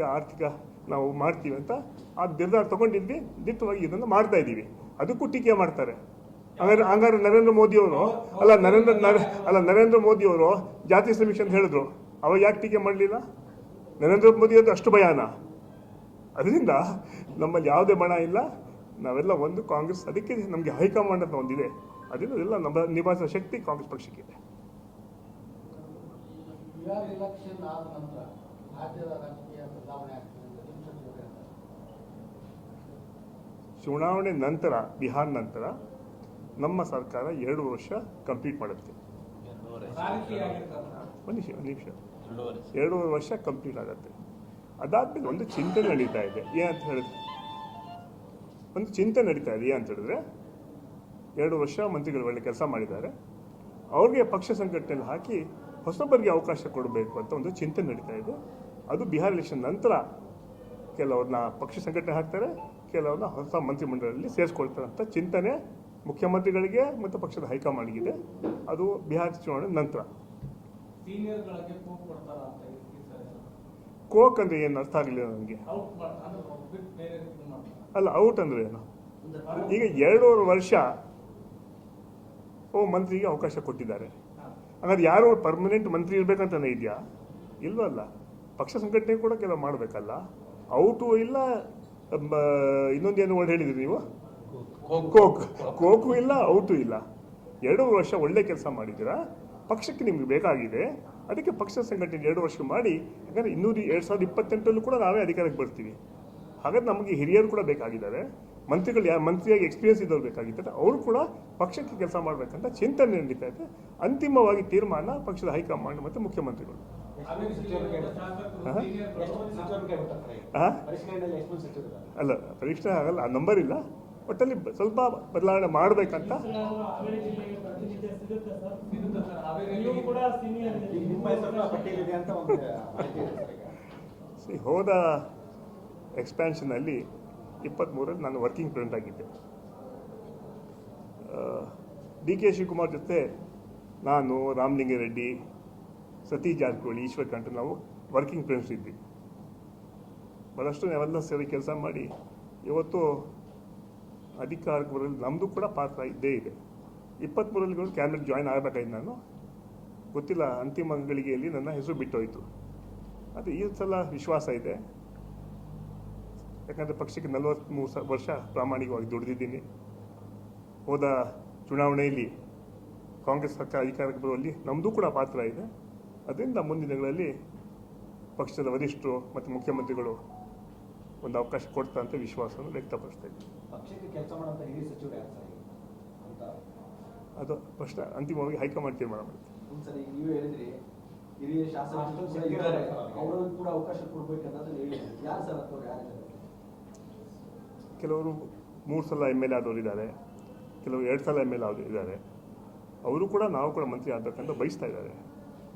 ಆರ್ಥಿಕ ನಾವು ಮಾಡ್ತೀವಿ ಅಂತ ಆ ನಿರ್ಧಾರ ತಗೊಂಡಿದ್ವಿ, ದಿಟ್ಟವಾಗಿ ಇದನ್ನು ಮಾಡ್ತಾ ಇದ್ದೀವಿ. ಅದಕ್ಕೂ ಟೀಕೆ ಮಾಡ್ತಾರೆ. ಹಂಗಾರೆ ಹಂಗಾರೆ ನರೇಂದ್ರ ಮೋದಿಯವರು, ಅಲ್ಲ ನರೇಂದ್ರ ನರ- ಅಲ್ಲ ನರೇಂದ್ರ ಮೋದಿಯವರು ಜಾತಿ ಸಮೀಕ್ಷೆ ಅಂತ ಹೇಳಿದ್ರು. ಅವಾಗ ಯಾಕೆ ಟೀಕೆ ಮಾಡಲಿಲ್ಲ? ನರೇಂದ್ರ ಮೋದಿ ಅಂತ ಅಷ್ಟು ಭಯಾನ. ಅದರಿಂದ ನಮ್ಮಲ್ಲಿ ಯಾವುದೇ ಬಣ ಇಲ್ಲ. ನಾವೆಲ್ಲ ಒಂದು ಕಾಂಗ್ರೆಸ್, ಅದಕ್ಕೆ ನಮಗೆ ಹೈಕಮಾಂಡ್ ಅಂತ ಒಂದಿದೆ. ಅದರಿಂದ ಎಲ್ಲ ನಮ್ಮ ನಿಭಾಯಿಸುವ ಶಕ್ತಿ ಕಾಂಗ್ರೆಸ್ ಪಕ್ಷಕ್ಕಿದೆ ಚುನಾವಣೆ ನಂತರ, ಬಿಹಾರ್ ನಂತರ ನಮ್ಮ ಸರ್ಕಾರ ಎರಡು ವರ್ಷ ಕಂಪ್ಲೀಟ್ ಮಾಡುತ್ತೆ. ನಿಮಿಷ, ಒಂದು ಎರಡೂವರೆ ವರ್ಷ ಕಂಪ್ಲೀಟ್ ಆಗುತ್ತೆ. ಅದಾದ್ಮೇಲೆ ಒಂದು ಚಿಂತೆ ನಡೀತಾ ಇದೆ. ಏನಂತ ಹೇಳಿದ್ರೆ, ಒಂದು ಚಿಂತೆ ನಡೀತಾ ಇದೆ. ಏನಂತ ಹೇಳಿದ್ರೆ, ಎರಡು ವರ್ಷ ಮಂತ್ರಿಗಳು ಒಳ್ಳೆ ಕೆಲಸ ಮಾಡಿದ್ದಾರೆ. ಅವ್ರಿಗೆ ಪಕ್ಷ ಸಂಘಟನೆಯಲ್ಲಿ ಹಾಕಿ ಹೊಸಬರಿಗೆ ಅವಕಾಶ ಕೊಡಬೇಕು ಅಂತ ಒಂದು ಚಿಂತೆ ನಡೀತಾ ಇದೆ. ಅದು ಬಿಹಾರ್ ಎಲೆಕ್ಷನ್ ನಂತರ ಕೆಲವ್ರನ್ನ ಪಕ್ಷ ಸಂಘಟನೆ ಹಾಕ್ತಾರೆ ಕೆಲವ್ರನ್ನ ಹೊಸ ಮಂತ್ರಿಮಂಡಲದಲ್ಲಿ ಸೇರಿಸ್ಕೊಳ್ತಾರೆ ಅಂತ ಚಿಂತನೆ ಮುಖ್ಯಮಂತ್ರಿಗಳಿಗೆ ಮತ್ತು ಪಕ್ಷದ ಹೈಕಮಾಂಡ್ಗಿದೆ ಅದು ಬಿಹಾರ್ ಚುನಾವಣೆ ನಂತರ. ಕೋಕ್ ಅಂದ್ರೆ ಏನು? ಅರ್ಥ ಆಗಲಿಲ್ಲ ನನಗೆ. ಇದು ಅಲ್ಲ ಔಟ್ ಅಂದ್ರೆ ಏನು? ಈಗ ಎರಡೂವರೆ ವರ್ಷ ಓ ಮಂತ್ರಿಗೆ ಅವಕಾಶ ಕೊಟ್ಟಿದ್ದಾರೆ. ಹಾಗಾದ್ರೆ ಯಾರು ಪರ್ಮನೆಂಟ್ ಮಂತ್ರಿ ಇರಬೇಕಂತಾನೆ ಇದೆಯಾ? ಇಲ್ವಲ್ಲ. ಪಕ್ಷ ಸಂಘಟನೆ ಕೂಡ ಕೆಲವು ಮಾಡಬೇಕಲ್ಲ? ಔಟು ಇಲ್ಲ ಮ, ಇನ್ನೊಂದೇನು ವರ್ಡ್ ಹೇಳಿದ್ರಿ ನೀವು? ಕೋಕ್. ಕೋಕು. ಇಲ್ಲ ಔಟು ಇಲ್ಲ. ಎರಡು ವರ್ಷ ಒಳ್ಳೆ ಕೆಲಸ ಮಾಡಿದ್ದೀರಾ? ಪಕ್ಷಕ್ಕೆ ನಿಮ್ಗೆ ಬೇಕಾಗಿದೆ. ಅದಕ್ಕೆ ಪಕ್ಷ ಸಂಘಟನೆ ಎರಡು ವರ್ಷ ಮಾಡಿ ಯಾಕಂದ್ರೆ ಇನ್ನೂರು ಎರಡು ಸಾವಿರದ ಇಪ್ಪತ್ತೆಂಟರಲ್ಲೂ ಕೂಡ ನಾವೇ ಅಧಿಕಾರಕ್ಕೆ ಬರ್ತೀವಿ. ಹಾಗಾದ್ರೆ ನಮಗೆ ಹಿರಿಯರು ಕೂಡ ಬೇಕಾಗಿದ್ದಾರೆ. ಮಂತ್ರಿಗಳು ಯಾರು ಮಂತ್ರಿಯಾಗಿ ಎಕ್ಸ್ಪೀರಿಯನ್ಸ್ ಇದ್ದವ್ರು ಬೇಕಾಗಿದ್ದಾರೆ. ಅವರು ಕೂಡ ಪಕ್ಷಕ್ಕೆ ಕೆಲಸ ಮಾಡಬೇಕಂತ ಚಿಂತನೆ ನಡೀತಾ ಇದೆ. ಅಂತಿಮವಾಗಿ ತೀರ್ಮಾನ ಪಕ್ಷದ ಹೈಕಮಾಂಡ್ ಮತ್ತು ಮುಖ್ಯಮಂತ್ರಿಗಳು. ಆ? ಅಲ್ಲ, ಪರೀಕ್ಷೆ ಆಗಲ್ಲ, ಆ ನಂಬರ್ ಇಲ್ಲ ಒಟ್ಟಲ್ಲಿ ಸ್ವಲ್ಪ ಬದಲಾವಣೆ ಮಾಡಬೇಕಂತ. ಸಿ ಹೋದ ಎಕ್ಸ್ಪ್ಯಾನ್ಷನಲ್ಲಿ ಇಪ್ಪತ್ತ್ಮೂರಲ್ಲಿ ನಾನು ವರ್ಕಿಂಗ್ ಪ್ರೆಸಿಡೆಂಟ್ ಆಗಿದ್ದೆ ಡಿ ಕೆ ಶಿವಕುಮಾರ್ ಜೊತೆ ನಾನು, ರಾಮಲಿಂಗಾರೆಡ್ಡಿ ಸತೀಶ್ ಜಾರಕಿಹೊಳಿ, ಈಶ್ವರ್ ಕಂಠ, ನಾವು ವರ್ಕಿಂಗ್ ಫ್ರೆಂಡ್ಸ್ ಇದ್ವಿ. ಬಹಳಷ್ಟು ನಾವೆಲ್ಲ ಸೇರಿ ಕೆಲಸ ಮಾಡಿ ಇವತ್ತು ಅಧಿಕಾರಕ್ಕೆ ಬರಲು ನಮ್ಮದು ಕೂಡ ಪಾತ್ರ ಇದ್ದೇ ಇದೆ. ಇಪ್ಪತ್ತ್ಮೂರಲ್ಲಿ ಕ್ಯಾಬಿನೆಟ್ ಜಾಯ್ನ್ ಆಗಬೇಕಾಯ್ತು ನಾನು. ಗೊತ್ತಿಲ್ಲ, ಅಂತಿಮ ಗಳಿಗೆಯಲ್ಲಿ ನನ್ನ ಹೆಸರು ಬಿಟ್ಟೋಯಿತು. ಅದು ಈ ಸಲ ವಿಶ್ವಾಸ ಇದೆ. ಯಾಕಂದರೆ ಪಕ್ಷಕ್ಕೆ ನಲವತ್ತ್ಮೂರು ಸ, ವರ್ಷ ಪ್ರಾಮಾಣಿಕವಾಗಿ ದುಡಿದಿದ್ದೀನಿ. ಹೋದ ಚುನಾವಣೆಯಲ್ಲಿ ಕಾಂಗ್ರೆಸ್ ಸರ್ಕಾರ ಅಧಿಕಾರಕ್ಕೆ ಬರುವಲ್ಲಿ ನಮ್ಮದು ಕೂಡ ಪಾತ್ರ ಇದೆ. ಅದರಿಂದ ಮುಂದಿನ ದಿನಗಳಲ್ಲಿ ಪಕ್ಷದ ವರಿಷ್ಠರು ಮತ್ತು ಮುಖ್ಯಮಂತ್ರಿಗಳು ಒಂದು ಅವಕಾಶ ಕೊಡ್ತಾ ಅಂತ ವಿಶ್ವಾಸವನ್ನು ವ್ಯಕ್ತಪಡಿಸ್ತಾ ಇದ್ದೀವಿ ಅದು ಪ್ರಶ್ನೆ ಅಂತಿಮವಾಗಿ ಹೈಕಮಾಂಡ್ ತೀರ್ಮಾನ ಮಾಡುತ್ತೆ ಕೆಲವರು ಮೂರು ಸಲ ಎಂ ಎಲ್ ಎ ಆದವರು ಇದ್ದಾರೆ ಕೆಲವರು ಎರಡು ಸಲ ಎಂ ಎಲ್ ಎ ಆದವರು ಇದ್ದಾರೆ. ಅವರು ಕೂಡ ನಾವು ಕೂಡ ಮಂತ್ರಿ ಆಗಬೇಕಂತ ಬಯಸ್ತಾ ಇದ್ದಾರೆ.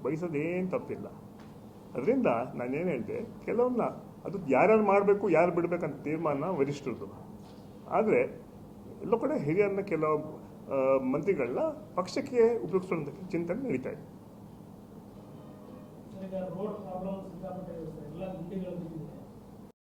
ಬಯಸೋದೇನು ತಪ್ಪಿಲ್ಲ. ಅದರಿಂದ ನಾನೇನು ಹೇಳಿದೆ ಕೆಲವನ್ನ ಅದು ಯಾರ್ಯಾರು ಮಾಡಬೇಕು, ಯಾರು ಬಿಡಬೇಕಂತ ತೀರ್ಮಾನ ವರಿಷ್ಠರದು. ಆದರೆ, ಎಲ್ಲೋ ಕಡೆ ಹಿರಿಯರನ್ನ ಕೆಲವು ಮಂತ್ರಿಗಳನ್ನ ಪಕ್ಷಕ್ಕೆ ಉಪಯೋಗಿಸುವಂಥ ಚಿಂತನೆ ನಡೀತಾ ಇದೆ. ರೋಡ್ ಪ್ರಾಬ್ಲಮ್ ಸಿಕ್ಕಾಪಟ್ಟೆ ಎಲ್ಲ ಬಿದ್ದಿದೆ